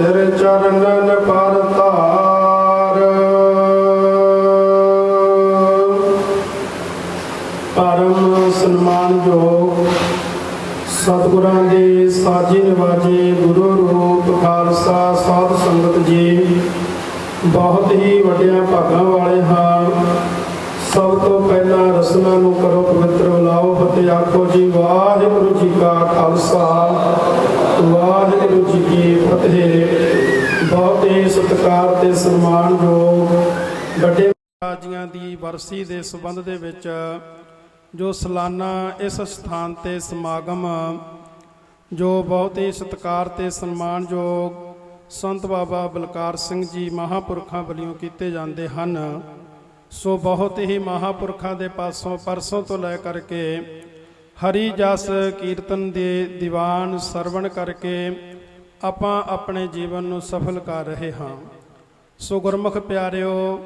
ਸਿਰ ਚਰਨਨ ਪਰ ਧਾਰ। ਪਰਮ ਸਨਮਾਨ ਜੋ ਸਤਿਗੁਰਾਂ ਦੇ ਸਾਜੇ ਨਿਵਾਜੇ ਗੁਰੂ ਰੂਪ ਖਾਲਸਾ ਸਾਧ ਸੰਗਤ ਜੀ, ਬਹੁਤ ਹੀ ਵੱਡਿਆਂ ਭਾਗਾਂ ਵਾਲੇ ਹਾਂ। ਸਭ ਤੋਂ ਪਹਿਲਾਂ ਰਸਨਾ ਨੂੰ ਕਰੋ ਪਵਿੱਤਰ ਬੁਲਾਓ ਫਤਿਹ ਆਖੋ ਜੀ, ਵਾਹਿਗੁਰੂ ਜੀ ਕਾ ਖਾਲਸਾ। ਸਤਿਕਾਰ ਤੇ ਸਨਮਾਨਯੋਗ ਵੱਡੇ ਰਾਜੀਆਂ ਦੀ ਵਰਸੀ ਦੇ ਸੰਬੰਧ ਦੇ ਵਿੱਚ ਜੋ ਸਾਲਾਨਾ ਇਸ ਸਥਾਨ ਤੇ ਸਮਾਗਮ, ਜੋ ਬਹੁਤ ਹੀ ਸਤਿਕਾਰ ਤੇ ਸਨਮਾਨਯੋਗ ਸੰਤ ਬਾਬਾ ਬਲਕਾਰ ਸਿੰਘ ਜੀ ਮਹਾਪੁਰਖਾਂ ਵੱਲੋਂ ਕੀਤੇ ਜਾਂਦੇ ਹਨ, ਸੋ ਬਹੁਤ ਹੀ ਮਹਾਪੁਰਖਾਂ ਦੇ ਪਾਸੋਂ ਪਰਸੋਂ ਤੋਂ ਲੈ ਕਰਕੇ ਹਰੀ ਜਸ ਕੀਰਤਨ ਦੇ ਦੀਵਾਨ ਸਰਵਣ ਕਰਕੇ ਆਪਾਂ ਆਪਣੇ ਜੀਵਨ ਨੂੰ ਸਫਲ ਕਰ ਰਹੇ ਹਾਂ। ਸੋ ਗੁਰਮੁਖ ਪਿਆਰਿਓ,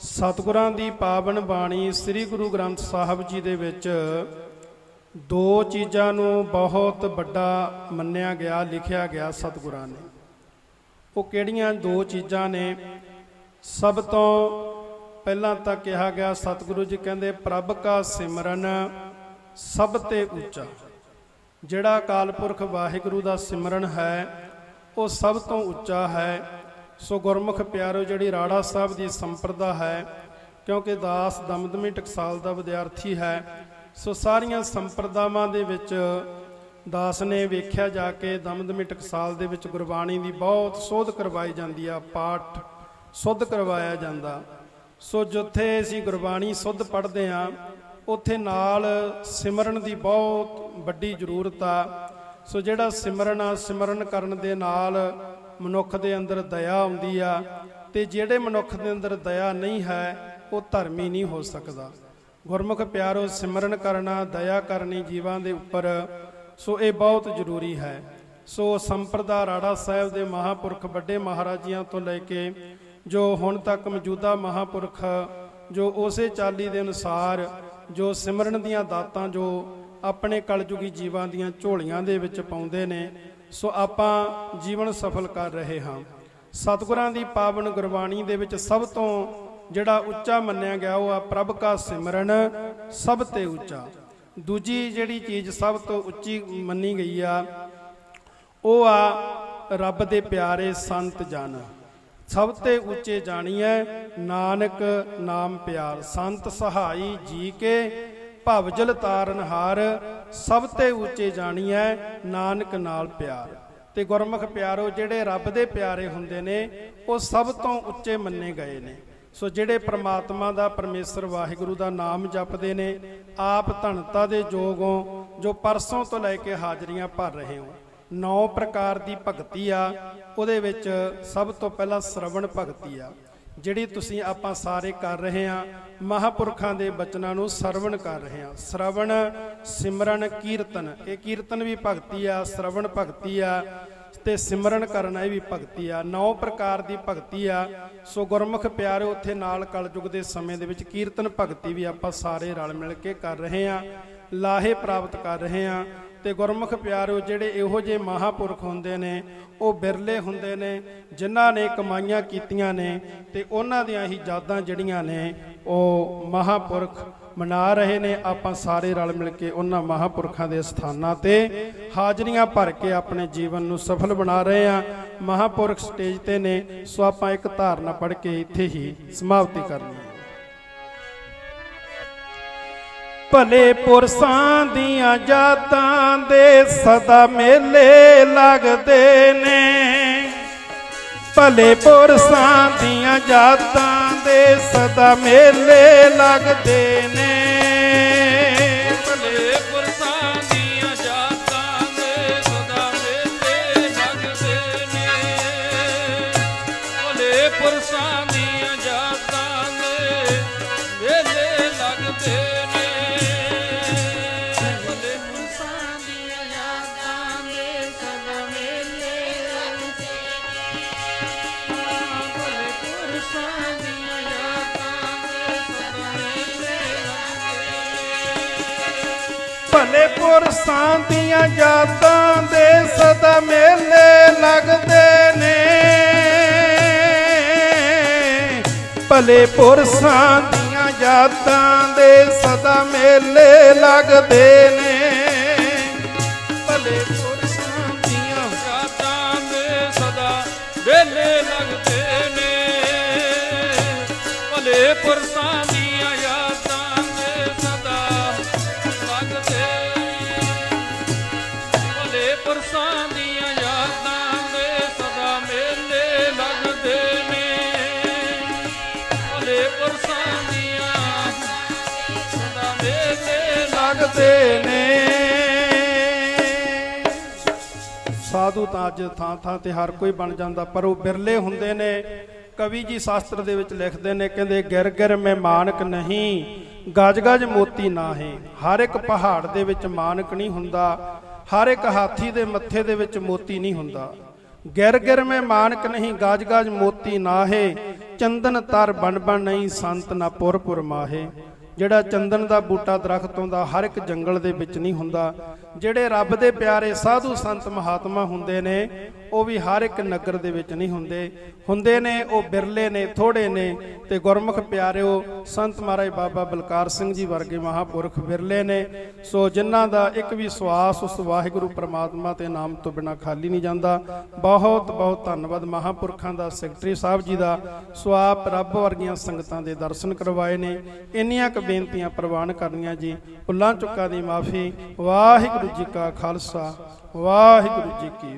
ਸਤਿਗੁਰਾਂ ਦੀ ਪਾਵਨ ਬਾਣੀ ਸ੍ਰੀ ਗੁਰੂ ਗ੍ਰੰਥ ਸਾਹਿਬ ਜੀ ਦੇ ਵਿੱਚ ਦੋ ਚੀਜ਼ਾਂ ਨੂੰ ਬਹੁਤ ਵੱਡਾ ਮੰਨਿਆ ਗਿਆ, ਲਿਖਿਆ ਗਿਆ ਸਤਿਗੁਰਾਂ ਨੇ। ਉਹ ਕਿਹੜੀਆਂ ਦੋ ਚੀਜ਼ਾਂ ਨੇ? ਸਭ ਤੋਂ ਪਹਿਲਾਂ ਤਾਂ ਕਿਹਾ ਗਿਆ, ਸਤਿਗੁਰੂ ਜੀ ਕਹਿੰਦੇ, ਪ੍ਰਭ ਕਾ ਸਿਮਰਨ ਸਭ ਤੇ ਉੱਚਾ। ਜਿਹੜਾ ਅਕਾਲ ਪੁਰਖ ਵਾਹਿਗੁਰੂ ਦਾ ਸਿਮਰਨ ਹੈ ਉਹ ਸਭ ਤੋਂ ਉੱਚਾ ਹੈ। ਸੋ ਗੁਰਮੁਖ ਪਿਆਰੋ, ਜਿਹੜੀ ਰਾੜਾ ਸਾਹਿਬ ਦੀ ਸੰਪਰਦਾ ਹੈ, ਕਿਉਂਕਿ ਦਾਸ ਦਮਦਮੀ ਟਕਸਾਲ ਦਾ ਵਿਦਿਆਰਥੀ ਹੈ, ਸੋ ਸਾਰੀਆਂ ਸੰਪਰਦਾਵਾਂ ਦੇ ਵਿੱਚ ਦਾਸ ਨੇ ਵੇਖਿਆ ਜਾ ਕੇ ਦਮਦਮੀ ਟਕਸਾਲ ਦੇ ਵਿੱਚ ਗੁਰਬਾਣੀ ਦੀ ਬਹੁਤ ਸੋਧ ਕਰਵਾਈ ਜਾਂਦੀ ਆ, ਪਾਠ ਸੁੱਧ ਕਰਵਾਇਆ ਜਾਂਦਾ। ਸੋ ਜਿੱਥੇ ਅਸੀਂ ਗੁਰਬਾਣੀ ਸੁੱਧ ਪੜ੍ਹਦੇ ਆ, ਉੱਥੇ ਨਾਲ ਸਿਮਰਨ ਦੀ ਬਹੁਤ ਵੱਡੀ ਜ਼ਰੂਰਤ ਆ ਸੋ ਜਿਹੜਾ ਸਿਮਰਨ ਆ, ਸਿਮਰਨ ਕਰਨ ਦੇ ਨਾਲ ਮਨੁੱਖ ਦੇ ਅੰਦਰ ਦਇਆ ਆਉਂਦੀ ਆ ਤੇ ਜਿਹੜੇ ਮਨੁੱਖ ਦੇ ਅੰਦਰ ਦਇਆ ਨਹੀਂ ਹੈ, ਉਹ ਧਰਮੀ ਨਹੀਂ ਹੋ ਸਕਦਾ। ਗੁਰਮੁਖ ਪਿਆਰੋ, ਸਿਮਰਨ ਕਰਨਾ, ਦਇਆ ਕਰਨੀ ਜੀਵਾਂ ਦੇ ਉੱਪਰ, ਸੋ ਇਹ ਬਹੁਤ ਜ਼ਰੂਰੀ ਹੈ। ਸੋ ਸੰਪਰਦਾ ਰਾੜਾ ਸਾਹਿਬ ਦੇ ਮਹਾਪੁਰਖ ਵੱਡੇ ਮਹਾਰਾਜਿਆਂ ਤੋਂ ਲੈ ਕੇ ਜੋ ਹੁਣ ਤੱਕ ਮੌਜੂਦਾ ਮਹਾਪੁਰਖ, ਜੋ ਉਸੇ ਚਾਲੀ ਦੇ ਅਨੁਸਾਰ ਜੋ ਸਿਮਰਨ ਦੀਆਂ ਦਾਤਾਂ ਜੋ ਆਪਣੇ ਕਲਯੁਗੀ ਜੀਵਾਂ ਦੀਆਂ ਝੋਲੀਆਂ ਦੇ ਵਿੱਚ ਪਾਉਂਦੇ ਨੇ, ਸੋ ਆਪਾਂ ਜੀਵਨ ਸਫਲ ਕਰ ਰਹੇ ਹਾਂ। ਸਤਿਗੁਰਾਂ ਦੀ ਪਾਵਨ ਗੁਰਬਾਣੀ ਦੇ ਵਿੱਚ ਸਭ ਤੋਂ ਜਿਹੜਾ ਉੱਚਾ ਮੰਨਿਆ ਗਿਆ, ਉਹ ਆ ਪ੍ਰਭ ਕਾ ਸਿਮਰਨ, ਸਭ ਤੇ ਉੱਚਾ। ਦੂਜੀ ਜਿਹੜੀ ਚੀਜ਼ ਸਭ ਤੋਂ ਉੱਚੀ ਮੰਨੀ ਗਈ ਆ, ਉਹ ਆ ਰੱਬ ਦੇ ਪਿਆਰੇ ਸੰਤ ਜਨ। ਸਭ ਤੇ ਉੱਚੇ ਜਾਣੀ ਹੈ ਨਾਨਕ ਨਾਮ ਪਿਆਰ, ਸੰਤ ਸਹਾਈ ਜੀ ਕੇ ਭਵਜਲ ਤਾਰਨ ਹਾਰ ਸਭ ਤੇ ਉੱਚੇ ਜਾਣੀ ਹੈ ਨਾਨਕ ਨਾਲ ਪਿਆਰ। ਤੇ ਗੁਰਮੁਖ ਪਿਆਰੋ, ਜਿਹੜੇ ਰੱਬ ਦੇ ਪਿਆਰੇ ਹੁੰਦੇ ਨੇ, ਉਹ ਸਭ ਤੋਂ ਉੱਚੇ ਮੰਨੇ ਗਏ ਨੇ। ਸੋ ਜਿਹੜੇ ਪ੍ਰਮਾਤਮਾ ਦਾ ਪਰਮੇਸ਼ਰ ਵਾਹਿਗੁਰੂ ਦਾ ਨਾਮ ਜਪਦੇ ਨੇ, ਆਪ ਧਨਤਾ ਦੇ ਯੋਗ ਹੋ, ਜੋ ਪਰਸੋਂ ਤੋਂ ਲੈ ਕੇ ਹਾਜ਼ਰੀਆਂ ਭਰ ਰਹੇ ਹੋ। ਨੌ ਪ੍ਰਕਾਰ ਦੀ ਭਗਤੀ ਆ, ਉਹਦੇ ਵਿੱਚ ਸਭ ਤੋਂ ਪਹਿਲਾਂ ਸ਼ਰਵਣ ਭਗਤੀ ਆ। ਜਿਹੜੀ ਤੁਸੀਂ ਆਪਾਂ ਸਾਰੇ ਕਰ ਰਹੇ ਹਾਂ, ਮਹਾਪੁਰਖਾਂ ਦੇ ਬਚਨਾਂ ਨੂੰ ਸਰਵਣ ਕਰ ਰਹੇ ਹਾਂ। ਸ਼ਰਵਣ, ਸਿਮਰਨ, ਕੀਰਤਨ। ਇਹ ਕੀਰਤਨ ਵੀ ਭਗਤੀ ਆ, ਸ਼ਰਵਣ ਭਗਤੀ ਆ, ਤੇ ਸਿਮਰਨ ਕਰਨਾ ਇਹ ਵੀ ਭਗਤੀ ਆ। ਨੌ ਪ੍ਰਕਾਰ ਦੀ ਭਗਤੀ ਆ। ਸੋ ਗੁਰਮੁਖ ਪਿਆਰੇ ਉੱਥੇ ਨਾਲ ਕਲਯੁਗ ਦੇ ਸਮੇਂ ਦੇ ਵਿੱਚ ਕੀਰਤਨ ਭਗਤੀ ਵੀ ਆਪਾਂ ਸਾਰੇ ਰਲ ਮਿਲ ਕੇ ਕਰ ਰਹੇ ਆ ਲਾਹੇ ਪ੍ਰਾਪਤ ਕਰ ਰਹੇ ਆ ਤੇ ਗੁਰਮੁਖ ਪਿਆਰਿਓ ਜਿਹੜੇ ਇਹੋ ਜਿਹੇ ਮਹਾਪੁਰਖ ਹੁੰਦੇ ਨੇ, ਉਹ ਬਿਰਲੇ ਹੁੰਦੇ ਨੇ, ਜਿਨ੍ਹਾਂ ਨੇ ਕਮਾਈਆਂ ਕੀਤੀਆਂ ਨੇ ਤੇ ਉਹਨਾਂ ਦੀਆਂ ਹੀ ਯਾਦਾਂ ਜਿਹੜੀਆਂ ਨੇ, ਉਹ ਮਹਾਪੁਰਖ ਮਨਾ ਰਹੇ ਨੇ। ਆਪਾਂ ਸਾਰੇ ਰਲ ਮਿਲ ਕੇ ਉਹਨਾਂ ਮਹਾਪੁਰਖਾਂ ਦੇ ਸਥਾਨਾਂ ਤੇ ਹਾਜ਼ਰੀਆਂ ਭਰ ਕੇ ਆਪਣੇ ਜੀਵਨ ਨੂੰ ਸਫਲ ਬਣਾ ਰਹੇ ਆ ਮਹਾਪੁਰਖ ਸਟੇਜ ਤੇ ਨੇ, ਸੋ ਆਪਾਂ ਇੱਕ ਧਾਰਨਾ ਪੜ੍ਹ ਕੇ ਇੱਥੇ ਹੀ ਸਮਾਪਤੀ ਕਰਨੀ ਹੈ ਭਲੇ ਪੁਰਸਾਂ ਦੀਆਂ ਜਾਤਾਂ ਦੇ ਸਦਾ ਮੇਲੇ ਲੱਗਦੇ ਨੇ। ਭਲੇ ਪੁਰਸਾਂ ਦੀਆਂ ਜਾਤਾਂ ਦੇ ਸਦਾ ਮੇਲੇ ਲੱਗਦੇ ਨੇ। ਭਲੇ ਪੁਰਸਾਂ ਦੀਆਂ ਜਾਤਾਂ ਦੇ ਸਦਾ ਮੇਲੇ ਲੱਗਦੇ ਨੇ। ਭਲੇ ਪੁਰਸਾਂ ਦੀਆਂ ਜਾਤਾਂ ਦੇ ਸਦਾ ਮੇਲੇ ਲੱਗਦੇ ਨੇ। ਮੇਲੇ ਨੇ। ਸਾਧੂ ਤਾਂ ਅੱਜ ਥਾਂ ਥਾਂ ਤੇ ਹਰ ਕੋਈ ਬਣ ਜਾਂਦਾ, ਪਰ ਉਹ ਬਿਰਲੇ ਹੁੰਦੇ ਨੇ। ਕਵੀ ਜੀ ਸ਼ਾਸਤਰ ਦੇ ਵਿੱਚ ਲਿਖਦੇ ਨੇ, ਕਹਿੰਦੇ, ਗਿਰ ਗਿਰ ਮੈਂ ਮਾਨਕ ਨਹੀਂ, ਗਜ ਗਜ ਮੋਤੀ ਨਾ ਹਰ ਇੱਕ ਪਹਾੜ ਦੇ ਵਿੱਚ ਮਾਨਕ ਨਹੀਂ ਹੁੰਦਾ, ਹਰ ਇੱਕ ਹਾਥੀ ਦੇ ਮੱਥੇ ਦੇ ਵਿੱਚ ਮੋਤੀ ਨਹੀਂ ਹੁੰਦਾ। ਗਿਰ ਗਿਰ ਮੈਂ ਮਾਨਕ ਨਹੀਂ, ਗਜ ਗਜ ਮੋਤੀ ਨਾ ਚੰਦਨ ਤਰ ਬਣ ਬਣ ਨਹੀਂ, ਸੰਤ ਨਾ ਪੁਰ ਪੁਰ ਮਾਹੇ। ਜਿਹੜਾ ਚੰਦਨ ਦਾ ਬੂਟਾ ਦਰਖਤ ਹੁੰਦਾ ਹਰ ਇੱਕ ਜੰਗਲ ਦੇ ਵਿੱਚ ਨਹੀਂ ਹੁੰਦਾ, ਜਿਹੜੇ ਰੱਬ ਦੇ ਪਿਆਰੇ ਸਾਧੂ ਸੰਤ ਮਹਾਤਮਾ ਹੁੰਦੇ ਨੇ, ਉਹ ਵੀ ਹਰ ਇੱਕ ਨਗਰ ਦੇ ਵਿੱਚ ਨਹੀਂ ਹੁੰਦੇ। ਹੁੰਦੇ ਨੇ, ਉਹ ਬਿਰਲੇ ਨੇ ਥੋੜੇ ਨੇ ਤੇ ਗੁਰਮੁਖ ਪਿਆਰਿਓ, ਸੰਤ ਮਹਾਰਾਜ ਬਾਬਾ ਬਲਕਾਰ ਸਿੰਘ ਜੀ ਵਰਗੇ ਮਹਾਪੁਰਖ ਬਿਰਲੇ ਨੇ। ਸੋ ਜਿਨ੍ਹਾਂ ਦਾ ਇੱਕ ਵੀ ਸਵਾਸ ਉਸ ਵਾਹਿਗੁਰੂ ਪ੍ਰਮਾਤਮਾ ਤੇ ਨਾਮ ਤੋਂ ਬਿਨਾ ਖਾਲੀ ਨਹੀਂ ਜਾਂਦਾ। ਬਹੁਤ ਬਹੁਤ ਧੰਨਵਾਦ ਮਹਾਪੁਰਖਾਂ ਦਾ, ਸੈਕਟਰੀ ਸਾਹਿਬ ਜੀ ਦਾ। ਸੋ ਆਪ ਰੱਬ ਵਰਗੀਆਂ ਸੰਗਤਾਂ ਦੇ ਦਰਸ਼ਨ ਕਰਵਾਏ ਨੇ। ਇੰਨੀਆਂ ਕੁ ਬੇਨਤੀਆਂ ਪ੍ਰਵਾਨ ਕਰਨੀਆਂ ਜੀ। ਭੁੱਲਾਂ ਚੁੱਕਾਂ ਦੀ ਮਾਫੀ। ਵਾਹਿਗੁਰੂ ਜੀ ਕਾ ਖਾਲਸਾ। ਵਾਹਿਗੁਰੂ ਜੀ ਕੀ